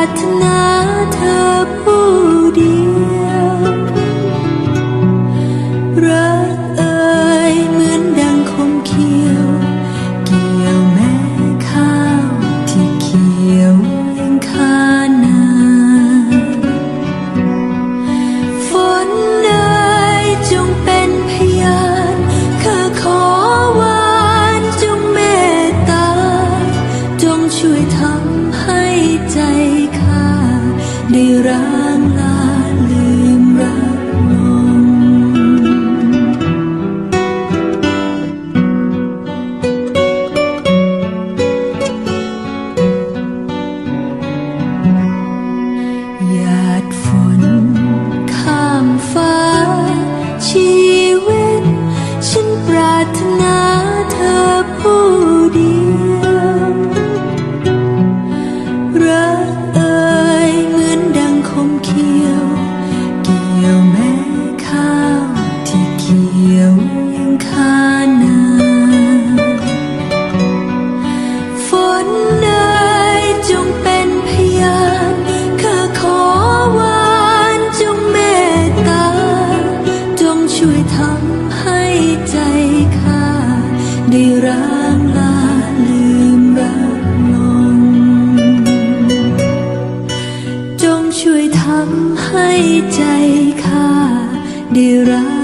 Atnatha ช่วยทำให้ใจข้าได้ร้างลา ได้รักลาลืมรักลงจงช่วยทำให้ใจข้าได้รัก